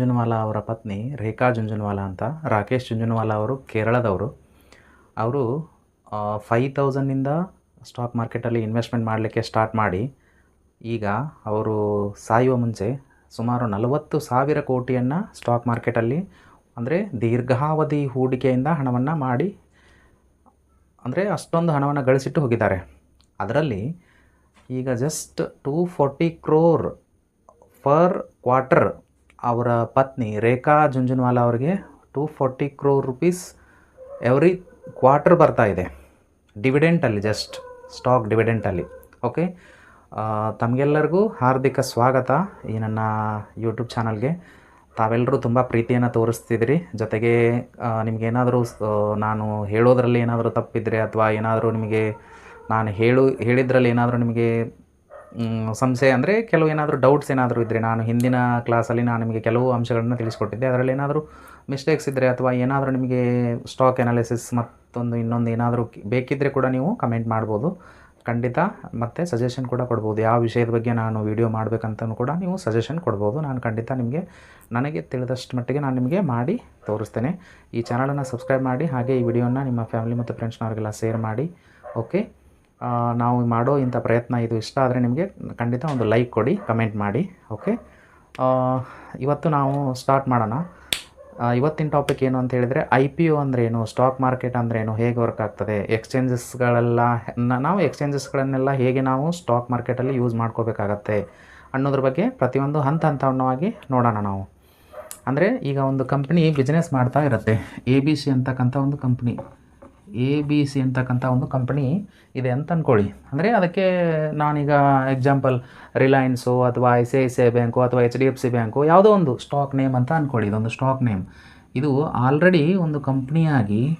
ಜುಂಜುನವಾಲಾ ಅವರ ಪತ್ನಿ ರೇಖಾ ಜುಂಜುನವಾಲಾ ಅಂತ, ರಾಕೇಶ್ ಜುಂಜುನವಾಲಾ ಅವರು ಕೇರಳದವರು. ಅವರು ಫೈ ತೌಸಂಡಿಂದ ಸ್ಟಾಕ್ ಮಾರ್ಕೆಟಲ್ಲಿ ಇನ್ವೆಸ್ಟ್ಮೆಂಟ್ ಮಾಡಲಿಕ್ಕೆ ಸ್ಟಾರ್ಟ್ ಮಾಡಿ, ಈಗ ಅವರು ಸಾಯುವ ಮುಂಚೆ ಸುಮಾರು ನಲವತ್ತು ಸಾವಿರ ಕೋಟಿಯನ್ನು ಸ್ಟಾಕ್ ಮಾರ್ಕೆಟಲ್ಲಿ ಅಂದರೆ ದೀರ್ಘಾವಧಿ ಹೂಡಿಕೆಯಿಂದ ಹಣವನ್ನು ಮಾಡಿ, ಅಂದರೆ ಅಷ್ಟೊಂದು ಹಣವನ್ನು ಗಳಿಸಿಟ್ಟು ಹೋಗಿದ್ದಾರೆ. ಅದರಲ್ಲಿ ಈಗ just two forty crore per quarter ಅವರ ಪತ್ನಿ ರೇಖಾ ಜುಂಜುನ್ವಾಲಾ ಅವರಿಗೆ two forty crore rupees every quarter ಬರ್ತಾ ಇದೆ. ಡಿವಿಡೆಂಟಲ್ಲಿ ಜಸ್ಟ್ ಸ್ಟಾಕ್ ಡಿವಿಡೆಂಟಲ್ಲಿ ಓಕೆ ತಮಗೆಲ್ಲರಿಗೂ ಹಾರ್ದಿಕ ಸ್ವಾಗತ ಈ ನನ್ನ ಯೂಟ್ಯೂಬ್ ಚಾನಲ್ಗೆ. ತಾವೆಲ್ಲರೂ ತುಂಬ ಪ್ರೀತಿಯನ್ನು ತೋರಿಸ್ತಿದ್ರಿ ಜೊತೆಗೆ ನಿಮಗೇನಾದರೂ ನಾನು ಹೇಳೋದ್ರಲ್ಲಿ ಏನಾದರೂ ತಪ್ಪಿದರೆ ಅಥವಾ ಏನಾದರೂ ನಿಮಗೆ, ನಾನು ಹೇಳು, ಹೇಳಿದ್ರಲ್ಲಿ ಏನಾದರೂ ನಿಮಗೆ ಸಂಶಯ ಅಂದರೆ ಕೆಲವು ಏನಾದರೂ ಡೌಟ್ಸ್ ಏನಾದರೂ ಇದ್ದರೆ ನಾನು ಹಿಂದಿನ ಕ್ಲಾಸಲ್ಲಿ ನಾನು ನಿಮಗೆ ಕೆಲವು ಅಂಶಗಳನ್ನು ತಿಳಿಸ್ಕೊಟ್ಟಿದ್ದೆ. ಅದರಲ್ಲಿ ಏನಾದರೂ ಮಿಸ್ಟೇಕ್ಸ್ ಇದ್ದರೆ ಅಥವಾ ಏನಾದರೂ ನಿಮಗೆ ಸ್ಟಾಕ್ ಅನಾಲಿಸಿಸ್ ಮತ್ತೊಂದು ಇನ್ನೊಂದು ಏನಾದರೂ ಬೇಕಿದ್ದರೆ ಕೂಡ ನೀವು ಕಮೆಂಟ್ ಮಾಡ್ಬೋದು. ಖಂಡಿತ ಮತ್ತು ಸಜೆಷನ್ ಕೂಡ ಕೊಡ್ಬೋದು. ಯಾವ ವಿಷಯದ ಬಗ್ಗೆ ನಾನು ವೀಡಿಯೋ ಮಾಡಬೇಕಂತಲೂ ಕೂಡ ನೀವು ಸಜೆಷನ್ ಕೊಡ್ಬೋದು. ನಾನು ಖಂಡಿತ ನಿಮಗೆ, ನನಗೆ ತಿಳಿದಷ್ಟು ಮಟ್ಟಿಗೆ ನಾನು ನಿಮಗೆ ಮಾಡಿ ತೋರಿಸ್ತೇನೆ. ಈ ಚಾನಲನ್ನು ಸಬ್ಸ್ಕ್ರೈಬ್ ಮಾಡಿ, ಹಾಗೆ ಈ ವಿಡಿಯೋನ ನಿಮ್ಮ ಫ್ಯಾಮಿಲಿ ಮತ್ತು ಫ್ರೆಂಡ್ಸ್ನವ್ರಿಗೆಲ್ಲ ಶೇರ್ ಮಾಡಿ. ಓಕೆ ನಾವು ಮಾಡೋ ಇಂಥ ಪ್ರಯತ್ನ ಇದು ಇಷ್ಟ ಆದರೆ ನಿಮಗೆ ಖಂಡಿತ ಒಂದು ಲೈಕ್ ಕೊಡಿ ಕಮೆಂಟ್ ಮಾಡಿ ಓಕೆ ಇವತ್ತು ನಾವು ಸ್ಟಾರ್ಟ್ ಮಾಡೋಣ. ಇವತ್ತಿನ ಟಾಪಿಕ್ ಏನು ಅಂತ ಹೇಳಿದರೆ ಐ ಪಿ ಒ ಅಂದ್ರೇನು ಸ್ಟಾಕ್ ಮಾರ್ಕೆಟ್ ಅಂದರೆ ಏನು, ಹೇಗೆ ವರ್ಕ್ ಆಗ್ತದೆ ಎಕ್ಸ್ಚೇಂಜಸ್ಗಳೆಲ್ಲ ನಾವು ಎಕ್ಸ್ಚೇಂಜಸ್ಗಳನ್ನೆಲ್ಲ ಹೇಗೆ ನಾವು ಸ್ಟಾಕ್ ಮಾರ್ಕೆಟಲ್ಲಿ ಯೂಸ್ ಮಾಡ್ಕೋಬೇಕಾಗತ್ತೆ ಅನ್ನೋದ್ರ ಬಗ್ಗೆ ಪ್ರತಿಯೊಂದು ಹಂತ ಹಂತವಾಗಿ ನೋಡೋಣ ನಾವು. ಅಂದರೆ ಈಗ ಒಂದು ಕಂಪ್ನಿ ಬಿಸ್ನೆಸ್ ಮಾಡ್ತಾ ಇರುತ್ತೆ ಎ ಬಿ ಸಿ ಅಂತಕ್ಕಂಥ ಒಂದು ಕಂಪ್ನಿ ಎ ಬಿ ಸಿ ಅಂತಕ್ಕಂಥ ಒಂದು ಕಂಪ್ನಿ ಇದೆ ಅಂತ ಅಂದ್ಕೊಳ್ಳಿ ಅಂದರೆ ಅದಕ್ಕೆ ನಾನೀಗ ಎಕ್ಸಾಂಪಲ್ ರಿಲಯನ್ಸು ಅಥವಾ I C I C I bank ಅಥವಾ H D F C bank ಯಾವುದೋ ಒಂದು ಸ್ಟಾಕ್ ನೇಮ್ ಅಂತ ಅಂದ್ಕೊಳ್ಳಿ ಇದೊಂದು ಸ್ಟಾಕ್ ನೇಮ್ ಇದು ಆಲ್ರೆಡಿ ಒಂದು ಕಂಪ್ನಿಯಾಗಿ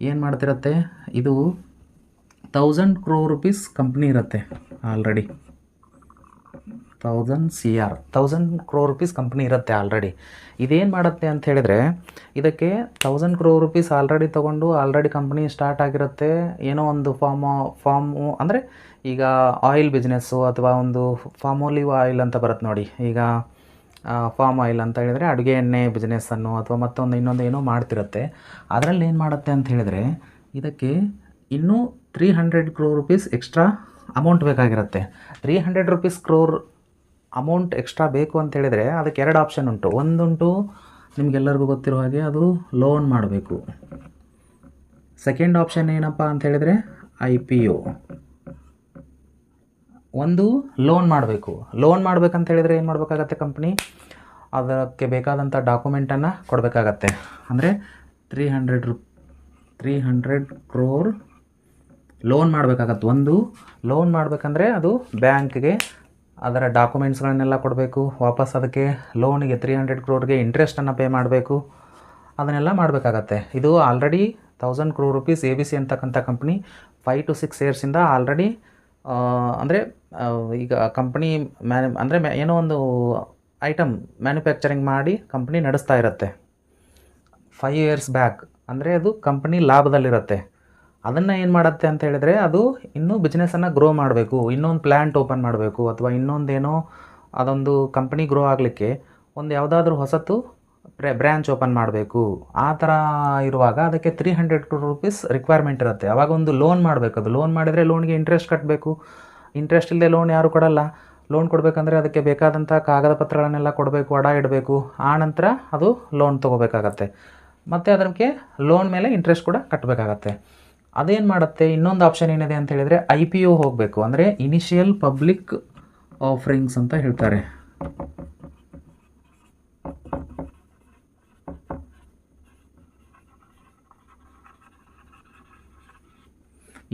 ಏನು ಮಾಡ್ತಿರತ್ತೆ? ಇದು ತೌಸಂಡ್ ಕ್ರೋ ರುಪೀಸ್ ಕಂಪ್ನಿ ಇರುತ್ತೆ already thousand C R thousand crore rupees company ಇರುತ್ತೆ ಆಲ್ರೆಡಿ ಇದೇನು ಮಾಡುತ್ತೆ ಅಂತ ಹೇಳಿದರೆ, ಇದಕ್ಕೆ ತೌಸಂಡ್ ಕ್ರೋ ರುಪೀಸ್ ಆಲ್ರೆಡಿ ತೊಗೊಂಡು ಆಲ್ರೆಡಿ ಕಂಪ್ನಿ ಸ್ಟಾರ್ಟ್ ಆಗಿರುತ್ತೆ. ಏನೋ ಒಂದು ಫಾರ್ಮ್ ಫಾರ್ಮು ಅಂದರೆ ಈಗ ಆಯಿಲ್ ಬಿಸ್ನೆಸ್ಸು ಅಥವಾ ಒಂದು ಫಾರ್ಮ್ ಒಲಿವ್ ಆಯಿಲ್ ಅಂತ ಬರುತ್ತೆ ನೋಡಿ. ಈಗ ಫಾರ್ಮ್ ಆಯಿಲ್ ಅಂತ ಹೇಳಿದರೆ ಅಡುಗೆ ಎಣ್ಣೆ ಬಿಸ್ನೆಸ್ಸನ್ನು ಅಥವಾ ಮತ್ತೊಂದು ಇನ್ನೊಂದು ಏನೋ ಮಾಡ್ತಿರುತ್ತೆ. ಅದರಲ್ಲಿ ಏನು ಮಾಡುತ್ತೆ ಅಂತ ಹೇಳಿದರೆ, ಇದಕ್ಕೆ ಇನ್ನೂ three hundred crore rupees extra amount ಬೇಕಾಗಿರುತ್ತೆ. Three hundred rupees crore amount extra ಬೇಕು ಅಂತ ಹೇಳಿದರೆ ಅದಕ್ಕೆ ಎರಡು ಆಪ್ಷನ್ ಉಂಟು. ಒಂದುಂಟು ನಿಮಗೆಲ್ಲರಿಗೂ ಗೊತ್ತಿರೋ ಹಾಗೆ ಅದು ಲೋನ್ ಮಾಡಬೇಕು. ಸೆಕೆಂಡ್ ಆಪ್ಷನ್ ಏನಪ್ಪ ಅಂತ ಹೇಳಿದರೆ ಐ ಪಿ ಒ ಒಂದು ಲೋನ್ ಮಾಡಬೇಕು. ಲೋನ್ ಮಾಡ್ಬೇಕಂತ ಹೇಳಿದರೆ ಏನು ಮಾಡಬೇಕಾಗತ್ತೆ ಕಂಪ್ನಿ ಅದಕ್ಕೆ ಬೇಕಾದಂಥ ಡಾಕ್ಯುಮೆಂಟನ್ನು ಕೊಡಬೇಕಾಗತ್ತೆ. ಅಂದರೆ ತ್ರೀ ಹಂಡ್ರೆಡ್ ರು ತ್ರೀ ಹಂಡ್ರೆಡ್ ಕ್ರೋರ್ ಲೋನ್ ಮಾಡಬೇಕಾಗತ್ತೆ. ಒಂದು ಲೋನ್ ಮಾಡಬೇಕಂದ್ರೆ ಅದು ಬ್ಯಾಂಕ್ಗೆ ಅದರ ಡಾಕ್ಯುಮೆಂಟ್ಸ್ಗಳನ್ನೆಲ್ಲ ಕೊಡಬೇಕು. ವಾಪಸ್ ಅದಕ್ಕೆ ಲೋನಿಗೆ ತ್ರೀ ಹಂಡ್ರೆಡ್ ಕ್ರೋರ್ಗೆ ಇಂಟ್ರೆಸ್ಟನ್ನು ಪೇ ಮಾಡಬೇಕು. ಅದನ್ನೆಲ್ಲ ಮಾಡಬೇಕಾಗತ್ತೆ. ಇದು already thousand crore rupees A B C ಅಂತಕ್ಕಂಥ ಕಂಪ್ನಿ ಫೈವ್ ಟು ಸಿಕ್ಸ್ ಇಯರ್ಸಿಂದ ಆಲ್ರೆಡಿ ಅಂದರೆ ಈಗ ಕಂಪ್ನಿ ಮ್ಯಾನು ಅಂದರೆ ಮ್ಯಾ ಏನೋ ಒಂದು ಐಟಮ್ ಮ್ಯಾನುಫ್ಯಾಕ್ಚರಿಂಗ್ ಮಾಡಿ ಕಂಪ್ನಿ ನಡೆಸ್ತಾ ಇರುತ್ತೆ. ಫೈವ್ ಇಯರ್ಸ್ ಬ್ಯಾಕ್ ಅಂದರೆ ಅದು ಕಂಪ್ನಿ ಲಾಭದಲ್ಲಿರುತ್ತೆ. ಅದನ್ನು ಏನು ಮಾಡುತ್ತೆ ಅಂತ ಹೇಳಿದರೆ ಅದು ಇನ್ನೂ ಬಿಸ್ನೆಸ್ಸನ್ನು ಗ್ರೋ ಮಾಡಬೇಕು. ಇನ್ನೊಂದು ಪ್ಲ್ಯಾಂಟ್ ಓಪನ್ ಮಾಡಬೇಕು ಅಥವಾ ಇನ್ನೊಂದೇನೋ ಅದೊಂದು ಕಂಪ್ನಿ ಗ್ರೋ ಆಗಲಿಕ್ಕೆ ಒಂದು ಯಾವುದಾದ್ರೂ ಹೊಸತು ಬ್ರ್ಯಾ ಬ್ರ್ಯಾಂಚ್ ಓಪನ್ ಮಾಡಬೇಕು. ಆ ಥರ ಇರುವಾಗ ಅದಕ್ಕೆ ತ್ರೀ ಹಂಡ್ರೆಡ್ ರುಪೀಸ್ ರಿಕ್ವೈರ್ಮೆಂಟ್ ಇರುತ್ತೆ. ಅವಾಗ ಒಂದು ಲೋನ್ ಮಾಡಬೇಕು. ಅದು ಲೋನ್ ಮಾಡಿದರೆ ಲೋನ್ಗೆ ಇಂಟ್ರೆಸ್ಟ್ ಕಟ್ಟಬೇಕು ಇಂಟ್ರೆಸ್ಟ್ ಇಲ್ಲದೆ ಲೋನ್ ಯಾರು ಕೊಡಲ್ಲ. ಲೋನ್ ಕೊಡಬೇಕಂದ್ರೆ ಅದಕ್ಕೆ ಬೇಕಾದಂಥ ಕಾಗದ ಪತ್ರಗಳನ್ನೆಲ್ಲ ಕೊಡಬೇಕು, ಅಡ ಇಡಬೇಕು. ಆ ನಂತರ ಅದು ಲೋನ್ ತೊಗೋಬೇಕಾಗತ್ತೆ. ಮತ್ತು ಅದಕ್ಕೆ ಲೋನ್ ಮೇಲೆ ಇಂಟ್ರೆಸ್ಟ್ ಕೂಡ ಕಟ್ಟಬೇಕಾಗತ್ತೆ ಅದೇನು ಮಾಡುತ್ತೆ? ಇನ್ನೊಂದು ಆಪ್ಷನ್ ಏನಿದೆ ಅಂತ ಹೇಳಿದರೆ ಐ ಪಿ ಒ ಹೋಗಬೇಕು. ಅಂದರೆ ಇನಿಷಿಯಲ್ ಪಬ್ಲಿಕ್ ಆಫರಿಂಗ್ಸ್ ಅಂತ ಹೇಳ್ತಾರೆ.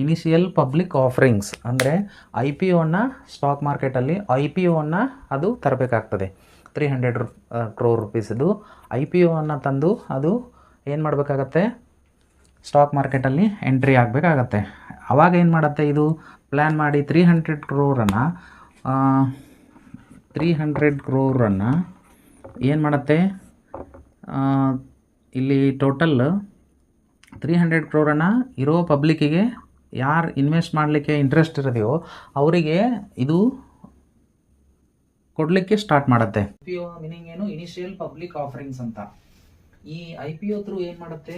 ಇನಿಷಿಯಲ್ ಪಬ್ಲಿಕ್ ಆಫರಿಂಗ್ಸ್ ಅಂದರೆ ಐ ಪಿ ಒನ ಸ್ಟಾಕ್ ಮಾರ್ಕೆಟಲ್ಲಿ ಐ ಪಿ ಒನ ಅದು ತರಬೇಕಾಗ್ತದೆ. ತ್ರೀ ಹಂಡ್ರೆಡ್ ಕ್ರೋರ್ ರುಪೀಸದು ಐ ಪಿ ಒನ ತಂದು ಅದು ಏನು ಮಾಡಬೇಕಾಗತ್ತೆ? ಸ್ಟಾಕ್ ಮಾರ್ಕೆಟಲ್ಲಿ ಎಂಟ್ರಿ ಆಗಬೇಕಾಗತ್ತೆ. ಆವಾಗ ಏನು ಮಾಡುತ್ತೆ ಇದು? ಪ್ಲ್ಯಾನ್ ಮಾಡಿ ತ್ರೀ ಹಂಡ್ರೆಡ್ ಕ್ರೋರನ್ನು ತ್ರೀ ಹಂಡ್ರೆಡ್ ಕ್ರೋರನ್ನು ಏನು ಮಾಡುತ್ತೆ? ಇಲ್ಲಿ ಟೋಟಲ್ ತ್ರೀ ಹಂಡ್ರೆಡ್ ಕ್ರೋರನ್ನು ಇರೋ ಪಬ್ಲಿಕ್ಕಿಗೆ ಯಾರು ಇನ್ವೆಸ್ಟ್ ಮಾಡಲಿಕ್ಕೆ ಇಂಟ್ರೆಸ್ಟ್ ಇರೋದೆಯೋ ಅವರಿಗೆ ಇದು ಕೊಡಲಿಕ್ಕೆ ಸ್ಟಾರ್ಟ್ ಮಾಡುತ್ತೆ. ಐ ಪಿ ಒ ಮೀನಿಂಗ್ ಏನು? ಇನಿಷಿಯಲ್ ಪಬ್ಲಿಕ್ ಆಫರಿಂಗ್ಸ್ ಅಂತ. ಈ ಐ ಪಿ ಒ ಥ್ರೂ ಏನು ಮಾಡುತ್ತೆ?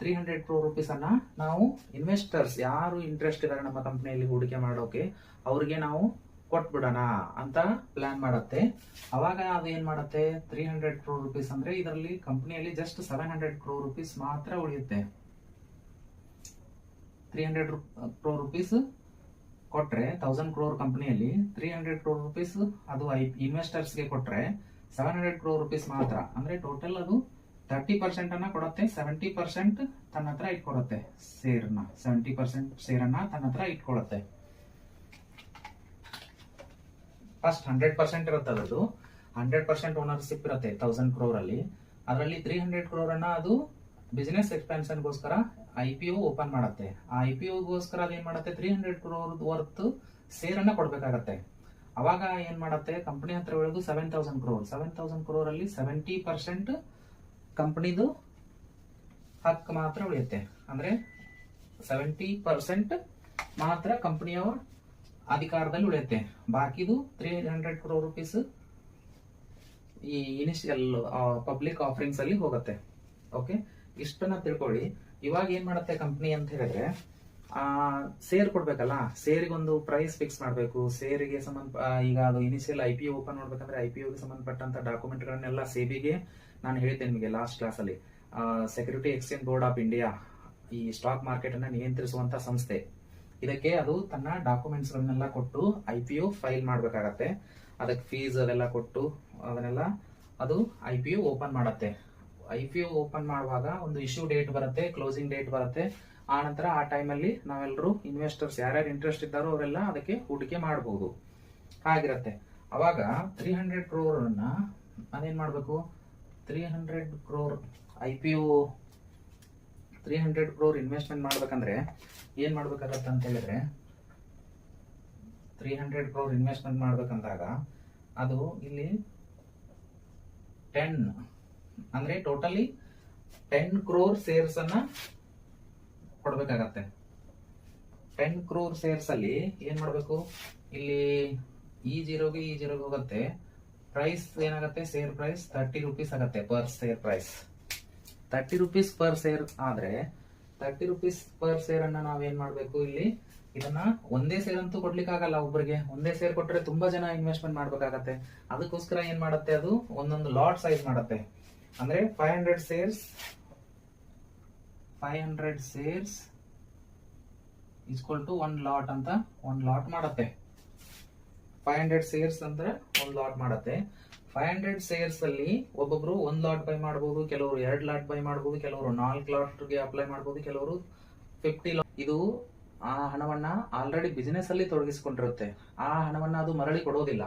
ತ್ರೀ ಹಂಡ್ರೆಡ್ ಕ್ರೋ ರುಪೀಸನ್ನು ನಾವು ಇನ್ವೆಸ್ಟರ್ಸ್ ಯಾರು ಇಂಟ್ರೆಸ್ಟ್ ಇದ್ದಾರೆ ನಮ್ಮ ಕಂಪ್ನಿಯಲ್ಲಿ ಹೂಡಿಕೆ ಮಾಡೋಕೆ, ಅವ್ರಿಗೆ ನಾವು ಕೊಟ್ಬಿಡೋಣ ಅಂತ ಪ್ಲಾನ್ ಮಾಡುತ್ತೆ. ಅವಾಗ ಅದು ಏನು ಮಾಡುತ್ತೆ? ತ್ರೀ ಹಂಡ್ರೆಡ್ ಕ್ರೋ ರುಪೀಸ್ ಅಂದರೆ ಇದರಲ್ಲಿ ಕಂಪ್ನಿಯಲ್ಲಿ just seven hundred crore rupees ಮಾತ್ರ ಉಳಿಯುತ್ತೆ. ತ್ರೀ ಹಂಡ್ರೆಡ್ ಕ್ರೋ ರುಪೀಸ್ ಕೊಟ್ರೆ ತೌಸಂಡ್ ಕ್ರೋರ್ ಕಂಪ್ನಿಯಲ್ಲಿ ತ್ರೀ ಹಂಡ್ರೆಡ್ ಕ್ರೋರ್ ರುಪೀಸ್ ಅದು ಐ ಇನ್ವೆಸ್ಟರ್ಸ್ಗೆ ಕೊಟ್ರೆ ಸೆವೆನ್ ಹಂಡ್ರೆಡ್ ಕ್ರೋರ್ ರುಪೀಸ್ ಮಾತ್ರ. ಅಂದ್ರೆ ಟೋಟಲ್ ಅದು ತರ್ಟಿ ಪರ್ಸೆಂಟ್ ಅನ್ನ ಕೊಡುತ್ತೆ ಸೆವೆಂಟಿ ಪರ್ಸೆಂಟ್ ತನ್ನ ಹತ್ರ ಇಟ್ಕೊಡುತ್ತೆ ಸೇರ್ನ ಸೆವೆಂಟಿ ಪರ್ಸೆಂಟ್ ಸೇರನ್ನ ತನ್ನ ಹತ್ರ ಇಟ್ಕೊಳುತ್ತೆ. ಫಸ್ಟ್ ಹಂಡ್ರೆಡ್ ಪರ್ಸೆಂಟ್ ಇರುತ್ತೆ ಅದು ಹಂಡ್ರೆಡ್ ಪರ್ಸೆಂಟ್ ಓನರ್ಶಿಪ್ ಇರುತ್ತೆ ತೌಸಂಡ್ ಕ್ರೋರ್ ಅಲ್ಲಿ. ಅದರಲ್ಲಿ ತ್ರೀ ಹಂಡ್ರೆಡ್ ಕ್ರೋರ್ ಅನ್ನ ಅದು ಬಿಸಿನೆಸ್ ಎಕ್ಸ್ಪೆನ್ಷನ್ಗೋಸ್ಕರ ಐ ಪಿ ಒ ಓಪನ್ ಮಾಡುತ್ತೆ. ಆ ಐ ಪಿ ಒಗೋಸ್ಕರ ಅದೇನ್ ಮಾಡುತ್ತೆ? ತ್ರೀ ಹಂಡ್ರೆಡ್ ಕ್ರೋರ್ ವರ್ತ್ ಸೇರನ್ನ ಕೊಡ್ಬೇಕಾಗತ್ತೆ. ಅವಾಗ ಏನ್ ಮಾಡುತ್ತೆ? ಕಂಪನಿ ಹತ್ರ ಒಳಗೂ seven thousand crore seven thousand crore ಅಲ್ಲಿ ಸೆವೆಂಟಿ ಪರ್ಸೆಂಟ್ ಕಂಪನಿದು ಹಕ್ಕು ಮಾತ್ರ ಉಳಿಯುತ್ತೆ. ಅಂದರೆ ಸೆವೆಂಟಿ ಪರ್ಸೆಂಟ್ ಮಾತ್ರ ಕಂಪ್ನಿಯವ್ರ ಅಧಿಕಾರದಲ್ಲಿ ಉಳಿಯುತ್ತೆ. ಬಾಕಿದು ತ್ರೀ ಹಂಡ್ರೆಡ್ ಕ್ರೋರ್ ರುಪೀಸ್ ಈ ಇನಿಷಿಯಲ್ ಪಬ್ಲಿಕ್ ಆಫರಿಂಗ್ಸ್ ಅಲ್ಲಿ ಹೋಗುತ್ತೆ. ಓಕೆ ಇಷ್ಟನ್ನ ತಿಳ್ಕೊಳ್ಳಿ. ಇವಾಗ ಏನು ಮಾಡುತ್ತೆ ಕಂಪ್ನಿ ಅಂತ ಹೇಳಿದ್ರೆ, ಆ ಸೇರ್ ಕೊಡ್ಬೇಕಲ್ಲ? ಸೇರಿಗೊಂದು ಪ್ರೈಸ್ ಫಿಕ್ಸ್ ಮಾಡಬೇಕು. ಸೇರಿಗೆ ಸಂಬಂಧ ಈಗ ಅದು ಇನಿಷಿಯಲ್ ಐ ಪಿ ಓಪನ್ ಮಾಡ್ಬೇಕಂದ್ರೆ ಐ ಪಿ ಗೆ ಸಂಬಂಧಪಟ್ಟಂತ ಡಾಕ್ಯುಮೆಂಟ್ಗಳನ್ನೆಲ್ಲ ಸೇಬಿಗೆ ನಾನು ಹೇಳ್ತೇನೆ ನಿಮಗೆ ಲಾಸ್ಟ್ ಕ್ಲಾಸ್ ಅಲ್ಲಿ. Security exchange board of India ಈ ಸ್ಟಾಕ್ ಮಾರ್ಕೆಟ್ ಅನ್ನ ನಿಯಂತ್ರಿಸುವಂತ ಸಂಸ್ಥೆ. ಇದಕ್ಕೆ ಅದು ತನ್ನ ಡಾಕ್ಯುಮೆಂಟ್ಸ್ ಗಳನ್ನೆಲ್ಲ ಕೊಟ್ಟು ಐ ಪಿ ಒ ಫೈಲ್ ಮಾಡಬೇಕಾಗತ್ತೆ. ಅದಕ್ಕೆ ಫೀಸ್ ಅದೆಲ್ಲ ಕೊಟ್ಟು ಅದನ್ನೆಲ್ಲ ಅದು ಐ ಪಿ ಒ ಓಪನ್ ಮಾಡತ್ತೆ. ಐ ಪಿ ಒ ಓಪನ್ ಮಾಡುವಾಗ ಒಂದು ಇಶ್ಯೂ ಡೇಟ್ ಬರುತ್ತೆ ಕ್ಲೋಸಿಂಗ್ ಡೇಟ್ ಬರುತ್ತೆ. ಆ ನಂತರ ಆ ಟೈಮಲ್ಲಿ ನಾವೆಲ್ಲರೂ ಇನ್ವೆಸ್ಟರ್ಸ್ ಯಾರ್ಯಾರು ಇಂಟ್ರೆಸ್ಟ್ ಇದ್ದಾರೋ ಅವರೆಲ್ಲ ಅದಕ್ಕೆ ಹೂಡಿಕೆ ಮಾಡಬಹುದು ಹಾಗಿರತ್ತೆ. ಅವಾಗ ತ್ರೀ ಹಂಡ್ರೆಡ್ ಕ್ರೋರ್ ಅನ್ನ ಅದೇನ್ ಮಾಡಬೇಕು? Three hundred crore I P O three hundred crore investment ಮಾಡ್ಬೇಕಂದ್ರೆ ಏನು ಮಾಡ್ಬೇಕಾಗತ್ತೆ ಅಂತ ಹೇಳಿದ್ರೆ ತ್ರೀ ಹಂಡ್ರೆಡ್ ಕ್ರೋರ್ ಇನ್ವೆಸ್ಟ್ಮೆಂಟ್ ಮಾಡ್ಬೇಕಂದಾಗ ಅದು ಇಲ್ಲಿ ಟೆನ್ ಅಂದ್ರೆ ಟೋಟಲಿ ಟೆನ್ ಕ್ರೋರ್ ಸೇರ್ಸನ್ನು ಕೊಡಬೇಕಾಗತ್ತೆ. ಟೆನ್ ಕ್ರೋರ್ ಸೇರ್ಸಲ್ಲಿ ಮಾಡಬೇಕು ಮಾಡ್ಬೇಕು? ಇಲ್ಲಿ ಈ ಜೀರೋಗೆ ಈ ಜೀರೋಗೆ ಹೋಗುತ್ತೆ. ಪ್ರೈಸ್ ಏನಾಗುತ್ತೆ? ಸೇರ್ ಪ್ರೈಸ್ ತರ್ಟಿ ರುಪೀಸ್ ಆಗತ್ತೆ per share price thirty rupees per share ಆದ್ರೆ ತರ್ಟಿ ರುಪೀಸ್ ಪರ್ ಸೇರ್ ಅನ್ನ ನಾವೇನ್ ಮಾಡ್ಬೇಕು ಇಲ್ಲಿ? ಇದನ್ನ ಒಂದೇ ಸೇರ್ ಅಂತೂ ಕೊಡ್ಲಿಕ್ಕೆ ಆಗಲ್ಲ ಒಬ್ಬರಿಗೆ ಒಂದೇ ಸೇರ್ ಕೊಟ್ಟರೆ ತುಂಬಾ ಜನ ಇನ್ವೆಸ್ಟ್ಮೆಂಟ್ ಮಾಡ್ಬೇಕಾಗತ್ತೆ. ಅದಕ್ಕೋಸ್ಕರ ಏನ್ ಮಾಡುತ್ತೆ ಅದು? ಒಂದೊಂದು ಲಾಟ್ ಸೈಜ್ ಮಾಡುತ್ತೆ. ಅಂದ್ರೆ five hundred shares five hundred shares is equal to one lot ಅಂತ ಒಂದ್ ಲಾಟ್ ಮಾಡುತ್ತೆ. ಫೈವ್ ಹಂಡ್ರೆಡ್ ಸೇರ್ಸ್ ಅಂದ್ರೆ ಒಂದ್ ಲಾಟ್ ಮಾಡುತ್ತೆ. ಫೈವ್ ಹಂಡ್ರೆಡ್ ಸೇರ್ಸ್ ಅಲ್ಲಿ ಒಬ್ಬೊಬ್ರು ಒಂದ್ ಲಾಟ್ ಬೈ ಮಾಡಬಹುದು ಕೆಲವರು ಎರಡ್ ಲಾಟ್ ಬೈ ಮಾಡಬಹುದು ಕೆಲವರು ನಾಲ್ಕು ಲಾಟ್ಗೆ ಅಪ್ಲೈ ಮಾಡಬಹುದು ಕೆಲವರು ಫಿಫ್ಟಿ ಲಾಟ್ ಇದು ಆ ಹಣವನ್ನ ಆಲ್ರೆಡಿ ಬಿಸಿನೆಸ್ ಅಲ್ಲಿ ತೊಡಗಿಸಿಕೊಂಡಿರುತ್ತೆ. ಆ ಹಣವನ್ನ ಅದು ಮರಳಿ ಕೊಡೋದಿಲ್ಲ.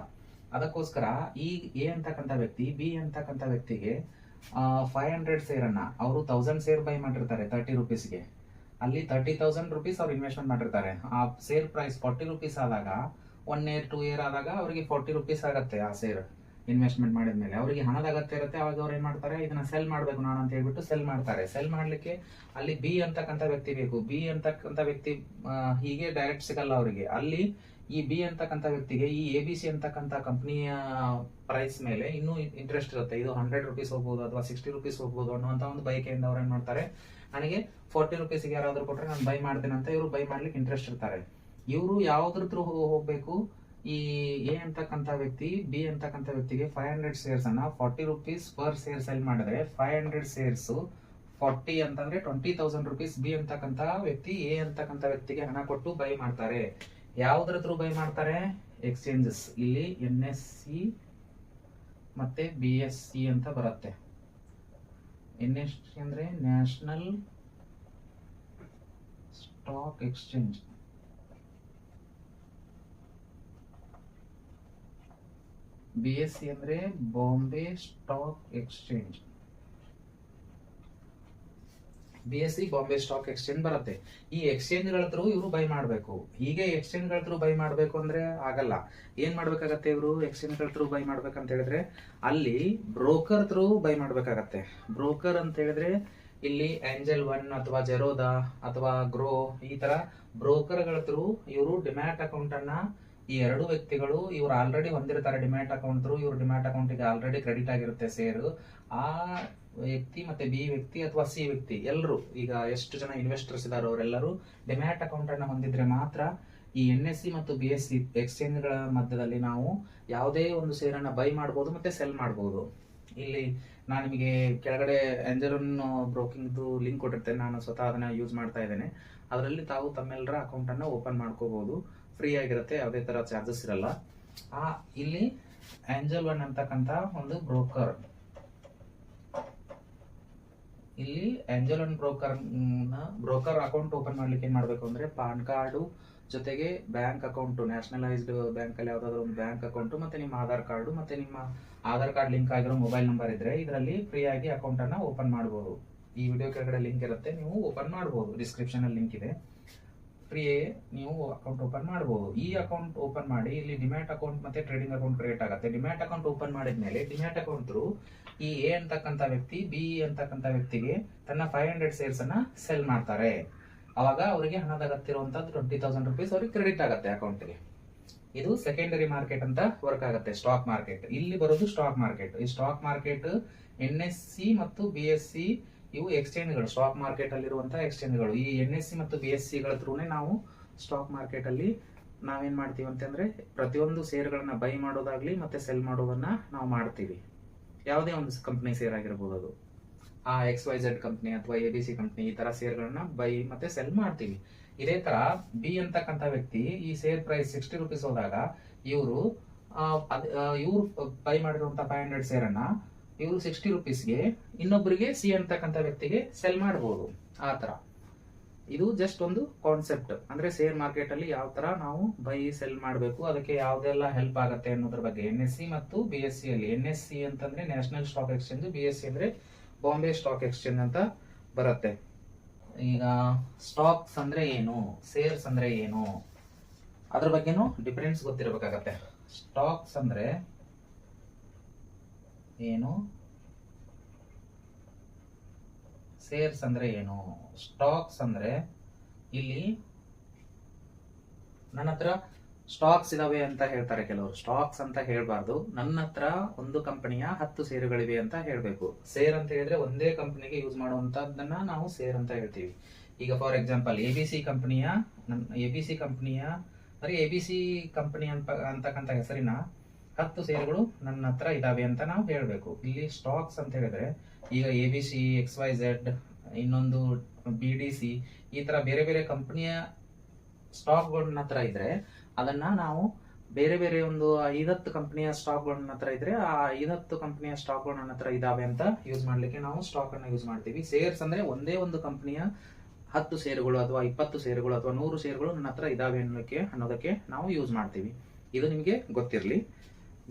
ಅದಕ್ಕೋಸ್ಕರ ಈ ಎ ಅಂತಕ್ಕಂಥ ವ್ಯಕ್ತಿ ಬಿ ಅಂತಕ್ಕಂಥ ವ್ಯಕ್ತಿಗೆ ಫೈವ್ ಹಂಡ್ರೆಡ್ ಸೇರ್ ಅನ್ನ ಅವರು ತೌಸಂಡ್ ಸೇರ್ ಬೈ ಮಾಡಿರ್ತಾರೆ ತರ್ಟಿ ರುಪೀಸ್ಗೆ ಅಲ್ಲಿ ತರ್ಟಿ ತೌಸಂಡ್ ರುಪೀಸ್ ಅವ್ರು ಇನ್ವೆಸ್ಟ್ಮೆಂಟ್ ಮಾಡಿರ್ತಾರೆ. ಆ ಸೇರ್ ಪ್ರೈಸ್ ಫಾರ್ಟಿ ರುಪೀಸ್ ಆದಾಗ ಒನ್ ಇಯರ್ ಟೂ ಇಯರ್ ಆದಾಗ ಅವರಿಗೆ ಫೋರ್ಟಿ ರುಪೀಸ್ ಆಗುತ್ತೆ ಆ ಸೇರ್ ಇನ್ವೆಸ್ಟ್ಮೆಂಟ್ ಮಾಡಿದ್ಮೇಲೆ ಅವರಿಗೆ ಹಣದ ಅಗತ್ಯ ಇರುತ್ತೆ, ಅವಾಗ ಅವ್ರು ಏನು ಮಾಡ್ತಾರೆ, ಇದನ್ನ ಸೆಲ್ ಮಾಡಬೇಕು ನಾನು ಅಂತ ಹೇಳ್ಬಿಟ್ಟು ಸೆಲ್ ಮಾಡ್ತಾರೆ. ಸೆಲ್ ಮಾಡ್ಲಿಕ್ಕೆ ಅಲ್ಲಿ ಬಿ ಅಂತಕ್ಕಂಥ ವ್ಯಕ್ತಿ ಬೇಕು. ಬಿ ಅಂತಕ್ಕಂಥ ವ್ಯಕ್ತಿ ಹೀಗೆ ಡೈರೆಕ್ಟ್ ಸಿಗಲ್ಲ ಅವರಿಗೆ. ಅಲ್ಲಿ ಈ ಬಿ ಅಂತಕ್ಕಂಥ ವ್ಯಕ್ತಿಗೆ, ಈ ಎ ಬಿ ಸಿ ಅಂತಕ್ಕಂಥ ಕಂಪ್ನಿಯ ಪ್ರೈಸ್ ಮೇಲೆ ಇನ್ನೂ ಇಂಟ್ರೆಸ್ಟ್ ಇರುತ್ತೆ. ಇದು ಹಂಡ್ರೆಡ್ ರುಪೀಸ್ ಹೋಗ್ಬೋದು ಅಥವಾ ಸಿಕ್ಸ್ಟಿ ರುಪೀಸ್ ಹೋಗ್ಬೋದು ಅನ್ನುವಂತ ಒಂದು ಬೈಕೆಯಿಂದ ಅವ್ರು ಏನು ಮಾಡ್ತಾರೆ, ನನಗೆ ಫೋರ್ಟಿ ರುಪೀಸ್ಗೆ ಯಾರಾದರೂ ಕೊಟ್ಟರೆ ನಾನು ಬೈ ಮಾಡ್ತೇನೆ ಅಂತ ಇವರು ಬೈ ಮಾಡ್ಲಿಕ್ಕೆ ಇಂಟ್ರೆಸ್ಟ್ ಇರ್ತಾರೆ. ಇವರು ಯಾವ್ದ್ರ ಥ್ರೂ ಹೋಗ್ಬೇಕು? ಈ ಎ ಅಂತಕ್ಕಂಥ ವ್ಯಕ್ತಿ, ಬಿ ಅಂತಕ್ಕಂಥ ವ್ಯಕ್ತಿಗೆ ಫೈವ್ ಹಂಡ್ರೆಡ್ ಸೇರ್ಸ್ ಅನ್ನ forty rupees per share sell ಮಾಡಿದ್ರೆ ಫೈವ್ ಹಂಡ್ರೆಡ್ ಸೇರ್ಸ್ ಫಾರ್ಟಿ ಅಂತಂದ್ರೆ ಟ್ವೆಂಟಿ ತೌಸಂಡ್ ರುಪೀಸ್ ಬಿ ಅಂತಕ್ಕಂಥ ವ್ಯಕ್ತಿ ಎ ಅಂತಕ್ಕಂಥ ವ್ಯಕ್ತಿಗೆ ಹಣ ಕೊಟ್ಟು ಬೈ ಮಾಡ್ತಾರೆ. ಯಾವ್ದ್ರ ಥ್ರೂ ಬೈ ಮಾಡ್ತಾರೆ? ಎಕ್ಸ್ಚೇಂಜಸ್ ಇಲ್ಲಿ ಎನ್ ಎಸ್ ಸಿ ಮತ್ತೆ ಬಿ ಎಸ್ ಸಿ ಅಂತ ಬರುತ್ತೆ. ಎನ್ ಎಸ್ ಅಂದ್ರೆ national stock exchange B S C ಅಂದರೆ Bombay stock exchange B S C Bombay stock exchange ಬರುತ್ತೆ. ಈ ಎಕ್ಸ್ಚೇಂಜ್ಗಳ ಥ್ರೂ ಇವರು ಬೈ ಮಾಡಬೇಕು. ಹೀಗೆ ಎಕ್ಸ್ಚೇಂಜ್ಗಳ ಥ್ರೂ ಬೈ ಮಾಡಬೇಕು ಅಂದರೆ ಆಗಲ್ಲ. ಏನು ಮಾಡಬೇಕಾಗತ್ತೆ ಇವರು? ಎಕ್ಸ್ಚೇಂಜ್ಗಳ ಥ್ರೂ ಬೈ ಮಾಡ್ಬೇಕಂತ ಹೇಳಿದ್ರೆ ಅಲ್ಲಿ ಬ್ರೋಕರ್ ಥ್ರೂ ಬೈ ಮಾಡಬೇಕಾಗತ್ತೆ. ಬ್ರೋಕರ್ ಅಂತ ಹೇಳಿದ್ರೆ ಇಲ್ಲಿ ಏಂಜಲ್ ಒನ್ ಅಥವಾ ಜೆರೋದಾ ಅಥವಾ ಗ್ರೋ ಈ ತರ ಬ್ರೋಕರ್ಗಳ ಥ್ರೂ ಇವರು ಡಿಮ್ಯಾಟ್ ಅಕೌಂಟ್ ಅನ್ನ ಈ ಎರಡು ವ್ಯಕ್ತಿಗಳು ಇವರು ಆಲ್ರೆಡಿ ಹೊಂದಿರ್ತಾರೆ ಡಿಮ್ಯಾಟ್ ಅಕೌಂಟ್ ಇವ್ರ ಡಿಮ್ಯಾಟ್ ಅಕೌಂಟಿಗೆ ಆಲ್ರೆಡಿ ಕ್ರೆಡಿಟ್ ಆಗಿರುತ್ತೆ ಸೇರು ಆ ವ್ಯಕ್ತಿ ಮತ್ತೆ ಬಿ ವ್ಯಕ್ತಿ ಅಥವಾ ಸಿ ವ್ಯಕ್ತಿ ಎಲ್ಲರೂ ಈಗ ಎಷ್ಟು ಜನ ಇನ್ವೆಸ್ಟರ್ಸ್ ಇದ್ದಾರೆ ಅವರೆಲ್ಲರೂ ಡಿಮ್ಯಾಟ್ ಅಕೌಂಟ್ ಅನ್ನ ಹೊಂದಿದ್ರೆ ಮಾತ್ರ ಈ ಎನ್ ಎಸ್ ಸಿ ಮತ್ತು ಬಿ ಎಸ್ ಸಿ ಎಕ್ಸ್ಚೇಂಜ್ಗಳ ಮಧ್ಯದಲ್ಲಿ ನಾವು ಯಾವುದೇ ಒಂದು ಸೇರನ್ನು ಬೈ ಮಾಡ್ಬೋದು ಮತ್ತೆ ಸೆಲ್ ಮಾಡ್ಬೋದು. ಇಲ್ಲಿ ನಾನು ನಿಮಗೆ ಕೆಳಗಡೆ ಎಂಜರನ್ ಬ್ರೋಕಿಂಗ್ದು ಲಿಂಕ್ ಕೊಟ್ಟಿರ್ತೇನೆ, ನಾನು ಸ್ವತಃ ಅದನ್ನ ಯೂಸ್ ಮಾಡ್ತಾ ಇದ್ದೇನೆ. ಅದರಲ್ಲಿ ತಾವು ತಮ್ಮೆಲ್ಲರ ಅಕೌಂಟ್ ಅನ್ನ ಓಪನ್ ಮಾಡ್ಕೋಬಹುದು ಫ್ರೀ ಆಗಿರುತ್ತೆ, ಯಾವುದೇ ತರ ಚಾರ್ಜಸ್ ಇರಲ್ಲ. ಆ, ಇಲ್ಲಿ ಆಂಜಲ್ ಒನ್ ಅಂತಕ್ಕಂಥ ಒಂದು ಬ್ರೋಕರ್ ಇಲ್ಲಿ Angel One broker broker account open ಮಾಡ್ಲಿಕ್ಕೆ ಏನ್ ಮಾಡಬೇಕು ಅಂದ್ರೆ ಪಾನ್ ಕಾರ್ಡು ಜೊತೆಗೆ ಬ್ಯಾಂಕ್ ಅಕೌಂಟ್ ನ್ಯಾಷನಲೈಸ್ಡ್ ಬ್ಯಾಂಕ್ ಅಲ್ಲಿ ಯಾವ್ದಾದ್ರು ಒಂದು ಬ್ಯಾಂಕ್ ಅಕೌಂಟ್ ಮತ್ತೆ ನಿಮ್ಮ ಆಧಾರ್ ಕಾರ್ಡು ಮತ್ತೆ ನಿಮ್ಮ ಆಧಾರ್ ಕಾರ್ಡ್ ಲಿಂಕ್ ಆಗಿರೋ ಮೊಬೈಲ್ ನಂಬರ್ ಇದ್ರೆ ಇದರಲ್ಲಿ ಫ್ರೀ ಆಗಿ ಅಕೌಂಟ್ ಅನ್ನ ಓಪನ್ ಮಾಡಬಹುದು ಈ ವಿಡಿಯೋ ಕೆಳಗಡೆ ಲಿಂಕ್ ಇರುತ್ತೆ, ನೀವು ಓಪನ್ ಮಾಡಬಹುದು ಡಿಸ್ಕ್ರಿಪ್ಷನ್ ಅಲ್ಲಿ ಲಿಂಕ್ ಇದೆ. ಫ್ರೀ ನೀವು ಅಕೌಂಟ್ ಓಪನ್ ಮಾಡಬಹುದು ಈ ಅಕೌಂಟ್ ಓಪನ್ ಮಾಡಿ ಇಲ್ಲಿ ಡಿಮ್ಯಾಟ್ ಅಕೌಂಟ್ ಮತ್ತೆ ಟ್ರೇಡಿಂಗ್ ಅಕೌಂಟ್ ಕ್ರಿಯೇಟ್ ಆಗುತ್ತೆ. ಡಿಮ್ಯಾಟ್ ಅಕೌಂಟ್ ಓಪನ್ ಮಾಡಿದ ಮೇಲೆ ಡಿಮ್ಯಾಟ್ ಅಕೌಂಟ್ ಥ್ರೂ ಈ ಎ ಅಂತಕ್ಕಂಥ ವ್ಯಕ್ತಿ ಬಿ ಅಂತಕ್ಕಂಥ ವ್ಯಕ್ತಿಗೆ ತನ್ನ ಫೈವ್ ಹಂಡ್ರೆಡ್ ಶೇರ್ಸ್ ಅನ್ನ ಸೆಲ್ ಮಾಡ್ತಾರೆ. ಅವಾಗ ಅವರಿಗೆ ಹಣದ ಅಗತ್ಯ ಇರುವಂತದ್ದು ಟ್ವೆಂಟಿ ತೌಸಂಡ್ ರುಪೀಸ್ ಅವ್ರಿಗೆ ಕ್ರೆಡಿಟ್ ಆಗುತ್ತೆ ಅಕೌಂಟ್ಗೆ ಇದು ಸೆಕೆಂಡರಿ ಮಾರ್ಕೆಟ್ ಅಂತ ವರ್ಕ್ ಆಗುತ್ತೆ ಸ್ಟಾಕ್ ಮಾರ್ಕೆಟ್ ಇಲ್ಲಿ ಬರೋದು ಸ್ಟಾಕ್ ಮಾರ್ಕೆಟ್ ಈ stock market N S C ಮತ್ತು ಬಿ ಎಸ್ ಸಿ ಇವು ಎಕ್ಸ್ಚೇಂಜ್ಗಳು ಸ್ಟಾಕ್ ಮಾರ್ಕೆಟ್ ಅಲ್ಲಿರುವಂತಹ ಎಕ್ಸ್ಚೇಂಜ್ಗಳು ಈ ಎನ್ ಎಸ್ ಸಿ ಮತ್ತು ಬಿ ಎಸ್ ಸಿಗಳ ಥ್ರೂನೇ ನಾವು ಸ್ಟಾಕ್ ಮಾರ್ಕೆಟ್ ಅಲ್ಲಿ ನಾವೇನ್ ಮಾಡ್ತೀವಿ ಅಂತಂದ್ರೆ ಪ್ರತಿಯೊಂದು ಷೇರ್ಗಳನ್ನ ಬೈ ಮಾಡೋದಾಗ್ಲಿ ಮತ್ತೆ ಸೆಲ್ ಮಾಡೋದನ್ನ ನಾವು ಮಾಡ್ತೀವಿ. ಯಾವುದೇ ಒಂದು ಕಂಪ್ನಿ ಸೇರ್ ಆಗಿರ್ಬೋದು ಅದು. ಆ ಎಕ್ಸ್ ವೈ ಝೆಡ್ ಕಂಪ್ನಿ ಅಥವಾ ಎ ಬಿ ಸಿ ಕಂಪ್ನಿ ಈ ತರ ಶೇರ್ಗಳನ್ನ ಬೈ ಮತ್ತೆ ಸೆಲ್ ಮಾಡ್ತೀವಿ. ಇದೇ ತರ ಬಿ ಅಂತಕ್ಕಂಥ ವ್ಯಕ್ತಿ ಈ ಸೇರ್ ಪ್ರೈಸ್ ಸಿಕ್ಸ್ಟಿ ರುಪೀಸ್ ಹೋದಾಗ ಇವರು ಇವ್ರು ಬೈ ಮಾಡಿರುವಂತ ಫೈವ್ ಹಂಡ್ರೆಡ್ ಶೇರ್ ಇವರು ಸಿಕ್ಸ್ಟಿ ರುಪೀಸ್ಗೆ ಇನ್ನೊಬ್ಬರಿಗೆ ಸಿ ಅಂತಕ್ಕಂಥ ವ್ಯಕ್ತಿಗೆ ಸೆಲ್ ಮಾಡ್ಬೋದು, ಆ ಥರ. ಇದು ಜಸ್ಟ್ ಒಂದು ಕಾನ್ಸೆಪ್ಟ್ ಅಂದ್ರೆ ಶೇರ್ ಮಾರ್ಕೆಟ್ ಅಲ್ಲಿ ಯಾವ ತರ ನಾವು ಬೈ ಸೆಲ್ ಮಾಡಬೇಕು, ಅದಕ್ಕೆ ಯಾವುದೆಲ್ಲ ಹೆಲ್ಪ್ ಆಗುತ್ತೆ ಅನ್ನೋದ್ರ ಬಗ್ಗೆ. ಎನ್ ಎಸ್ ಸಿ ಮತ್ತು ಬಿ ಎಸ್ ಸಿ ಅಲ್ಲಿ. ಎನ್ ಎಸ್ ಸಿ ಅಂತಂದ್ರೆ national stock exchange B S C ಅಂದ್ರೆ ಬಾಂಬೆ ಸ್ಟಾಕ್ ಎಕ್ಸ್ಚೇಂಜ್ ಅಂತ ಬರುತ್ತೆ. ಈಗ ಸ್ಟಾಕ್ಸ್ ಅಂದ್ರೆ ಏನು? ಸೇರ್ಸ್ ಅಂದ್ರೆ ಏನು? ಅದ್ರ ಬಗ್ಗೆನೂ ಡಿಫ್ರೆನ್ಸ್ ಗೊತ್ತಿರಬೇಕಾಗತ್ತೆ. ಸ್ಟಾಕ್ಸ್ ಅಂದ್ರೆ ಏನು? ಸೇರ್ಸ್ ಅಂದ್ರೆ ಏನು? ಸ್ಟಾಕ್ಸ್ ಅಂದ್ರೆ ಇಲ್ಲಿ ನನ್ನ ಹತ್ರ ಸ್ಟಾಕ್ಸ್ ಇದಾವೆ ಅಂತ ಹೇಳ್ತಾರೆ ಕೆಲವರು. ಸ್ಟಾಕ್ಸ್ ಅಂತ ಹೇಳಬಾರ್ದು. ನನ್ನ ಹತ್ರ ಒಂದು ಕಂಪನಿಯ ಹತ್ತು ಸೇರುಗಳಿವೆ ಅಂತ ಹೇಳಬೇಕು. ಸೇರ್ ಅಂತ ಹೇಳಿದ್ರೆ ಒಂದೇ ಕಂಪನಿಗೆ ಯೂಸ್ ಮಾಡುವಂತದ್ದನ್ನ ನಾವು ಸೇರ್ ಅಂತ ಹೇಳ್ತೀವಿ. ಈಗ for example A B C ಕಂಪನಿಯ ಎ ಬಿ ಸಿ ಕಂಪನಿಯ ಬರೀ ಎ ಬಿ ಸಿ ಕಂಪನಿ ಅಂತ, ಅಂತಕ್ಕಂಥ ಹೆಸರಿನ ಹತ್ತು ಷೇರುಗಳು ನನ್ನ ಹತ್ರ ಇದಾವೆ ಅಂತ ನಾವು ಹೇಳಬೇಕು. ಇಲ್ಲಿ ಸ್ಟಾಕ್ಸ್ ಅಂತ ಹೇಳಿದ್ರೆ, ಈಗ A B C X Y Z ಇನ್ನೊಂದು ಬಿ ಡಿ ಸಿ ಈ ತರ ಬೇರೆ ಬೇರೆ ಕಂಪನಿಯ ಸ್ಟಾಕ್ಗಳನ್ನ ಹತ್ರ ಇದ್ರೆ, ಅದನ್ನ ನಾವು ಬೇರೆ ಬೇರೆ ಒಂದು ಐದತ್ತು ಕಂಪನಿಯ ಸ್ಟಾಕ್ಗಳು ಹತ್ರ ಇದ್ರೆ, ಆ ಐದತ್ತು ಕಂಪನಿಯ ಸ್ಟಾಕ್ಗಳು ನನ್ನ ಹತ್ರ ಇದಾವೆ ಅಂತ ಯೂಸ್ ಮಾಡ್ಲಿಕ್ಕೆ ನಾವು ಸ್ಟಾಕ್ ಅನ್ನ ಯೂಸ್ ಮಾಡ್ತೀವಿ. ಸೇರ್ಸ್ ಅಂದ್ರೆ ಒಂದೇ ಒಂದು ಕಂಪನಿಯ ಹತ್ತು ಷೇರುಗಳು ಅಥವಾ ಇಪ್ಪತ್ತು ಷೇರುಗಳು ಅಥವಾ ನೂರು ಷೇರುಗಳು ನನ್ನ ಹತ್ರ ಇದಾವೆ ಅನ್ನೋದಕ್ಕೆ ಅನ್ನೋದಕ್ಕೆ ನಾವು ಯೂಸ್ ಮಾಡ್ತೀವಿ. ಇದು ನಿಮಗೆ ಗೊತ್ತಿರಲಿ.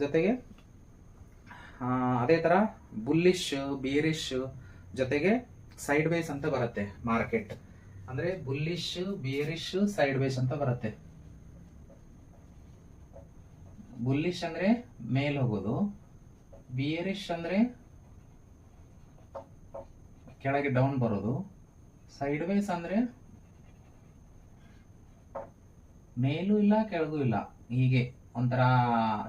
ಜೊತೆಗೆ? ಅದೇ ತರ ಬುಲ್ಲಿಶ್ ಬೇರಿಶ್ ಜೊತೆಗೆ ಸೈಡ್ ವೇಸ್ ಅಂತ ಬರುತ್ತೆ ಮಾರ್ಕೆಟ್ ಅಂದ್ರೆ ಬುಲ್ಲಿಶ್ ಬೇರಿಶ್ ಸೈಡ್ ವೇಸ್ ಅಂತ ಬರುತ್ತೆ. ಬುಲ್ಲಿಶ್ ಅಂದ್ರೆ ಮೇಲ್ ಹೋಗೋದು ಬಿಯರಿಶ್ ಅಂದ್ರೆ ಕೆಳಗೆ ಡೌನ್ ಬರೋದು ಸೈಡ್ ವೇಸ್ ಅಂದ್ರೆ ಮೇಲೂ ಇಲ್ಲ, ಕೆಳಗೂ ಇಲ್ಲ, ಹೀಗೆ. ಒಂಥರ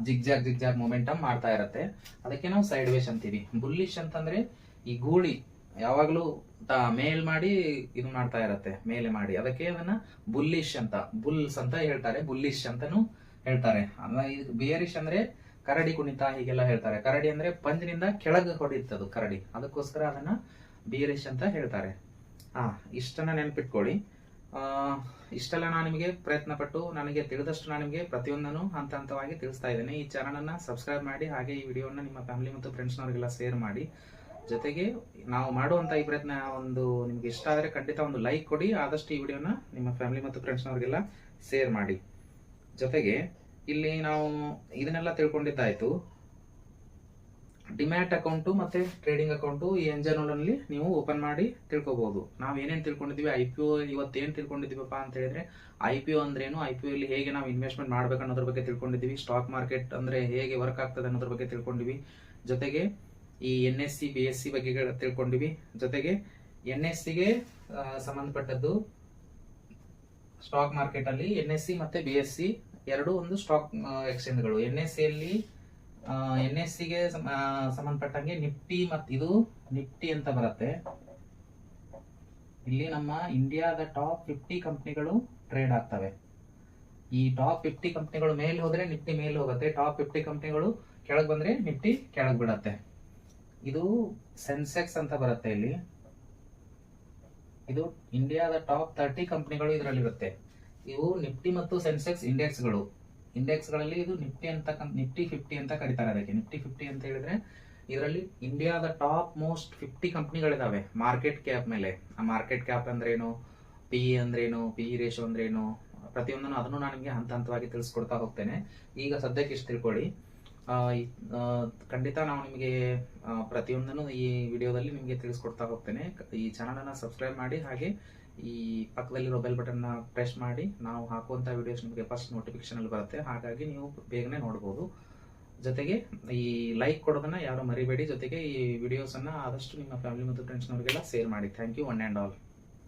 ಜಿಗ್ಜಾಗ್ ಜಿಗ್ಜಾಗ್ ಮೊಮೆಂಟಮ್ ಮಾಡ್ತಾ ಇರತ್ತೆ. ಅದಕ್ಕೆ ನಾವು ಸೈಡ್ ವೇಸ್ ಅಂತೀವಿ. ಬುಲ್ಲಿಶ್ ಅಂತಂದ್ರೆ ಈ ಗೂಳಿ ಯಾವಾಗ್ಲೂ ಮೇಲ್ ಮಾಡಿ ಇದು ಮಾಡ್ತಾ ಇರತ್ತೆ, ಮೇಲೆ ಮಾಡಿ. ಅದಕ್ಕೆ ಅದನ್ನ ಬುಲ್ಲಿಶ್ ಅಂತ ಬುಲ್ಸ್ ಅಂತ ಹೇಳ್ತಾರೆ. ಬುಲ್ಲಿಶ್ ಅಂತಾನು ಹೇಳ್ತಾರೆ. ಬಿಯರಿಶ್ ಅಂದ್ರೆ ಕರಡಿ ಕುಣಿತ ಹೀಗೆಲ್ಲ ಹೇಳ್ತಾರೆ. ಕರಡಿ ಅಂದ್ರೆ ಪಂಜಿನಿಂದ ಕೆಳಗೆ ಹೊಡಿತದು ಕರಡಿ. ಅದಕ್ಕೋಸ್ಕರ ಅದನ್ನ ಬಿಯರಿಶ್ ಅಂತ ಹೇಳ್ತಾರೆ. ಆ, ಇಷ್ಟನ್ನ ನೆನ್ಪಿಟ್ಕೊಳ್ಳಿ. ಇಷ್ಟೆಲ್ಲ ನಾನು ನಿಮಗೆ ಪ್ರಯತ್ನ ಪಟ್ಟು ನನಗೆ ತಿಳಿದಷ್ಟು ನಾನು ನಿಮಗೆ ಪ್ರತಿಯೊಂದನ್ನು ಹಂತ ಹಂತವಾಗಿ ತಿಳಿಸ್ತಾ ಇದ್ದೇನೆ. ಈ ಚಾನಲನ್ನು ಸಬ್ಸ್ಕ್ರೈಬ್ ಮಾಡಿ, ಹಾಗೆ ಈ ವಿಡಿಯೋನ ನಿಮ್ಮ ಫ್ಯಾಮಿಲಿ ಮತ್ತು ಫ್ರೆಂಡ್ಸ್ನವರಿಗೆಲ್ಲ ಶೇರ್ ಮಾಡಿ. ಜೊತೆಗೆ ನಾವು ಮಾಡುವಂಥ ಈ ಪ್ರಯತ್ನ ಒಂದು ನಿಮ್ಗೆ ಇಷ್ಟ ಆದರೆ ಖಂಡಿತ ಒಂದು ಲೈಕ್ ಕೊಡಿ, ಆದಷ್ಟು ಈ ವಿಡಿಯೋನ ನಿಮ್ಮ ಫ್ಯಾಮಿಲಿ ಮತ್ತು ಫ್ರೆಂಡ್ಸ್ನವರಿಗೆಲ್ಲ ಶೇರ್ ಮಾಡಿ. ಜೊತೆಗೆ ಇಲ್ಲಿ ನಾವು ಇದನ್ನೆಲ್ಲ ತಿಳ್ಕೊಂಡಿದ್ದಾಯ್ತು. ಡಿಮ್ಯಾಟ್ ಅಕೌಂಟು ಮತ್ತು ಟ್ರೇಡಿಂಗ್ ಅಕೌಂಟು ಈ ಎಂಜನಲ್ಲಿ ನೀವು ಓಪನ್ ಮಾಡಿ ತಿಳ್ಕೊಬೋದು. ನಾವು ಏನೇನು ತಿಳ್ಕೊಂಡಿದ್ದೀವಿ ಐ ಪಿ ಒ ಇವತ್ತೇನು ತಿಳ್ಕೊಂಡಿದ್ದೀವಪ್ಪ ಅಂತ ಹೇಳಿದ್ರೆ ಐ ಪಿ ಒ ಅಂದ್ರೇನು ಐ ಪಿ ಅಲ್ಲಿ ಹೇಗೆ ನಾವು ಇನ್ವೆಸ್ಟ್ಮೆಂಟ್ ಮಾಡಬೇಕು ಅನ್ನೋದ್ರ ಬಗ್ಗೆ ತಿಳ್ಕೊಂಡಿದ್ದೀವಿ ಸ್ಟಾಕ್ ಮಾರ್ಕೆಟ್ ಅಂದರೆ ಹೇಗೆ ವರ್ಕ್ ಆಗ್ತದೆ ಅನ್ನೋದ್ರ ಬಗ್ಗೆ ತಿಳ್ಕೊಂಡಿವಿ ಜೊತೆಗೆ ಈ N S C B S C ಬಗ್ಗೆ ತಿಳ್ಕೊಂಡಿವಿ ಜೊತೆಗೆ ಎನ್ ಎಸ್ ಸಿಗೆ ಸಂಬಂಧಪಟ್ಟದ್ದು ಸ್ಟಾಕ್ ಮಾರ್ಕೆಟಲ್ಲಿ ಎನ್ ಎಸ್ ಸಿ ಮತ್ತು ಬಿ ಎಸ್ ಸಿ ಎರಡು ಒಂದು ಸ್ಟಾಕ್ ಎಕ್ಸ್ಚೇಂಜ್ಗಳು ಎನ್ ಎಸ್ ಸಿ ಅಲ್ಲಿ ಎನ್ ಎಸ್ ಸಿಗೆ ಸಂಬಂಧಪಟ್ಟಂಗೆ ನಿಫ್ಟಿ ಮತ್ತು ಇದು ನಿಫ್ಟಿ ಅಂತ ಬರುತ್ತೆ. ಇಲ್ಲಿ ನಮ್ಮ ಇಂಡಿಯಾದ ಟಾಪ್ ಫಿಫ್ಟಿ ಕಂಪ್ನಿಗಳು ಟ್ರೇಡ್ ಆಗ್ತವೆ. ಈ ಟಾಪ್ ಫಿಫ್ಟಿ ಕಂಪ್ನಿಗಳು ಮೇಲೆ ಹೋದರೆ ನಿಫ್ಟಿ ಮೇಲೆ ಹೋಗುತ್ತೆ. ಟಾಪ್ ಫಿಫ್ಟಿ ಕಂಪ್ನಿಗಳು ಕೆಳಗೆ ಬಂದ್ರೆ ನಿಫ್ಟಿ ಕೆಳಗೆ ಬಿಡತ್ತೆ. ಇದು ಸೆನ್ಸೆಕ್ಸ್ ಅಂತ ಬರುತ್ತೆ ಇಲ್ಲಿ. ಇದು ಇಂಡಿಯಾದ ಟಾಪ್ ತರ್ಟಿ ಕಂಪ್ನಿಗಳು ಇದರಲ್ಲಿ ಇರುತ್ತೆ ಇವು ನಿಫ್ಟಿ ಮತ್ತು ಸೆನ್ಸೆಕ್ಸ್ ಇಂಡೆಕ್ಸ್ಗಳು. ಇಂಡೆಕ್ಸ್ಗಳಲ್ಲಿ ಇದು ನಿಫ್ಟಿ ಅಂತ ನಿಫ್ಟಿ ಫಿಫ್ಟಿ ಅಂತ ಕರೀತಾರೆ ಅದಕ್ಕೆ. ನಿಫ್ಟಿ ಫಿಫ್ಟಿ ಅಂತ ಹೇಳಿದ್ರೆ ಇದರಲ್ಲಿ ಇಂಡಿಯಾದ ಟಾಪ್ ಮೋಸ್ಟ್ ಫಿಫ್ಟಿ ಕಂಪ್ನಿಗಳಿದಾವೆ ಮಾರ್ಕೆಟ್ ಕ್ಯಾಪ್ ಮೇಲೆ. ಆ ಮಾರ್ಕೆಟ್ ಕ್ಯಾಪ್ ಅಂದ್ರೇನು? ಪಿ ಇ ಅಂದ್ರೇನು? ಪಿ ಇ ರೇಷೋ ಅಂದ್ರೇನು? ಪ್ರತಿಯೊಂದನ್ನು ಅದನ್ನು ನಾನು ನಿಮಗೆ ಹಂತ ಹಂತವಾಗಿ ತಿಳಿಸ್ಕೊಡ್ತಾ ಹೋಗ್ತೇನೆ. ಈಗ ಸದ್ಯಕ್ಕೆ ಇಷ್ಟು ತಿಳ್ಕೊಳ್ಳಿ. ಖಂಡಿತ ನಾವು ನಿಮಗೆ ಪ್ರತಿಯೊಂದನ್ನು ಈ ವಿಡಿಯೋದಲ್ಲಿ ನಿಮಗೆ ತಿಳಿಸ್ಕೊಡ್ತಾ ಹೋಗ್ತೇನೆ. ಈ ಚಾನಲನ್ನು ಸಬ್ಸ್ಕ್ರೈಬ್ ಮಾಡಿ, ಹಾಗೆ ಈ ಪಕ್ಕದಲ್ಲಿರೋ ಬೆಲ್ ಬಟನ್ನ ಪ್ರೆಸ್ ಮಾಡಿ ನಾವು ಹಾಕುವಂಥ ವಿಡಿಯೋಸ್ ನಿಮಗೆ ಫಸ್ಟ್ ನೋಟಿಫಿಕೇಶನ್ ಅಲ್ಲಿ ಬರುತ್ತೆ. ಹಾಗಾಗಿ ನೀವು ಬೇಗನೆ ನೋಡ್ಬೋದು. ಜೊತೆಗೆ ಈ ಲೈಕ್ ಕೊಡೋದನ್ನ ಯಾರು ಮರಿಬೇಡಿ. ಜೊತೆಗೆ ಈ ವಿಡಿಯೋಸನ್ನು ಆದಷ್ಟು ನಿಮ್ಮ ಫ್ಯಾಮಿಲಿ ಮತ್ತು ಫ್ರೆಂಡ್ಸ್ನವ್ರಿಗೆಲ್ಲ ಶೇರ್ ಮಾಡಿ. Thank you one and all